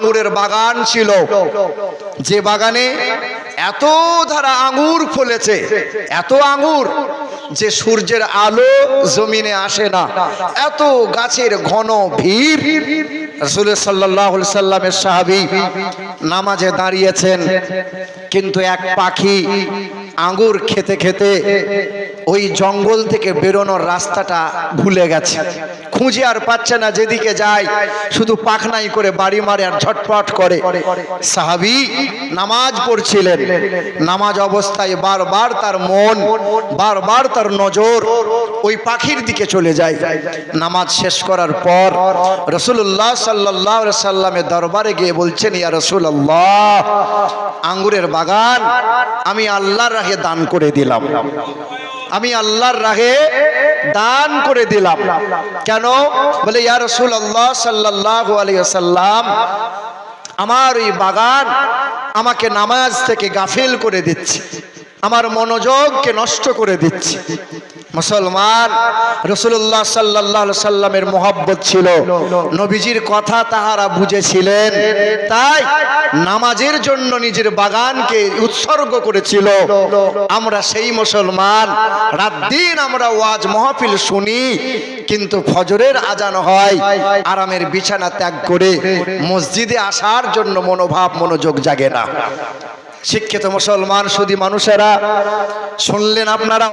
আঙুরের বাগান ছিল। যে বাগানে এত ধারা আঙুর ফলেছে, এত আঙুর যে সূর্যের আলো জমিনে আসে না। এত গাছের ঘন ভিড়। রসুল সাল্লাহ সাল্লামের সাহাবি নামাজে দাঁড়িয়েছেন। কিন্তু এক পাখি আঙুর খেতে খেতে ওই জঙ্গল থেকে বেরোনোর রাস্তাটা ভুলে গেছে। খুঁজে আর পাচ্ছে না যেদিকে যায়। শুধু পাখনাই করে বাড়ি মারে আর ঝটপট করে। সাহাবি নামাজ পড়ছিলেন। নামাজ অবস্থায় বারবার তার মন, বারবার তার নজর ওই পাখির দিকে চলে যায়। নামাজ শেষ করার পর রসুল্লাহ সাল্লাহ সাল্লামের দরবারে গিয়ে বলছেন, ইয়া রসুল্লাহ আঙ্গুরের বাগান আমি আল্লাহর রাহে দান করে দিলাম। আমি আল্লাহর রাহে দান করে দিলাম। কেন? বলে, ইয়া রসুল আল্লাহ সাল্লাহ আলিয়াল্লাম আমার ওই বাগান আমাকে নামাজ থেকে গাফিল করে দিচ্ছে। আমার মনোযোগকে নষ্ট করে দিচ্ছে। মুসলমান রসুল্লাহ সাল্লাহ সাল্লামের মোহাব্বত ছিল। নবীজির কথা তাহারা বুঝেছিলেন। তাই নামাজের জন্য নিজের বাগানকে উৎসর্গ করেছিল। আমরা সেই মুসলমান। রাত দিন আমরা ওয়াজ মহফিল শুনি, কিন্তু ফজরের আজান হয়, আরামের বিছানা ত্যাগ করে মসজিদে আসার জন্য মনোভাব, মনোযোগ জাগে না। শিক্ষিত মুসলমান শুধু মানুষেরা, শুনলেন আপনারা?